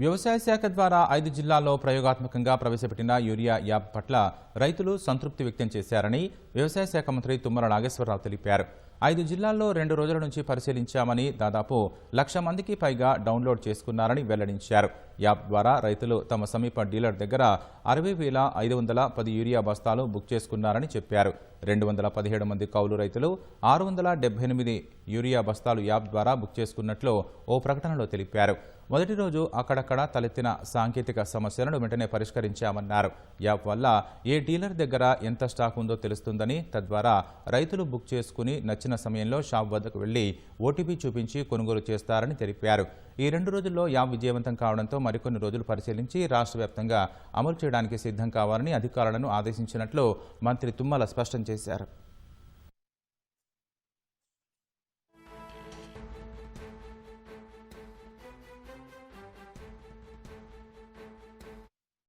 వ్యవసాయ శాఖ ద్వారా ఐదు జిల్లాల్లో ప్రయోగాత్మకంగా ప్రవేశపెట్టిన యూరియా యాప్ పట్ల రైతులు సంతృప్తి వ్యక్తం చేశారని వ్యవసాయ శాఖ మంత్రి తుమ్మల నాగేశ్వరరావు తెలిపారు. ఐదు జిల్లాల్లో రెండు రోజుల నుంచి పరిశీలించామని దాదాపు లక్ష మందికి పైగా డౌన్లోడ్ చేసుకున్నారని వెల్లడించారు. యాప్ ద్వారా రైతులు తమ సమీప డీలర్ దగ్గర అరవై వేల ఐదు వందల పది యూరియా బస్తాలు బుక్ చేసుకున్నారని చెప్పారు. రెండు వందల పదిహేడు మంది కౌలు రైతులు ఆరు వందల డెబ్బై ఎనిమిది యూరియా బస్తాలు యాప్ ద్వారా బుక్ చేసుకున్నట్లు ఓ ప్రకటనలో తెలిపారు. మొదటి రోజు అక్కడక్కడ తలెత్తిన సాంకేతిక సమస్యలను వెంటనే పరిష్కరించామన్నారు. యాప్ వల్ల ఏ డీలర్ దగ్గర ఎంత స్టాక్ ఉందో తెలుస్తుందని తద్వారా రైతులు బుక్ చేసుకుని నచ్చిన సమయంలో షాప్ వద్దకు వెళ్ళి ఓటీపీ చూపించి కొనుగోలు చేస్తారని తెలిపారు. ఈ రెండు రోజుల్లో యాప్ విజయవంతం కావడంతో మరికొన్ని రోజులు పరిశీలించి రాష్ట్ర వ్యాప్తంగా అమలు చేయడానికి సిద్ధం కావాలని అధికారులను ఆదేశించినట్లు మంత్రి తుమ్మల స్పష్టం చేశారు.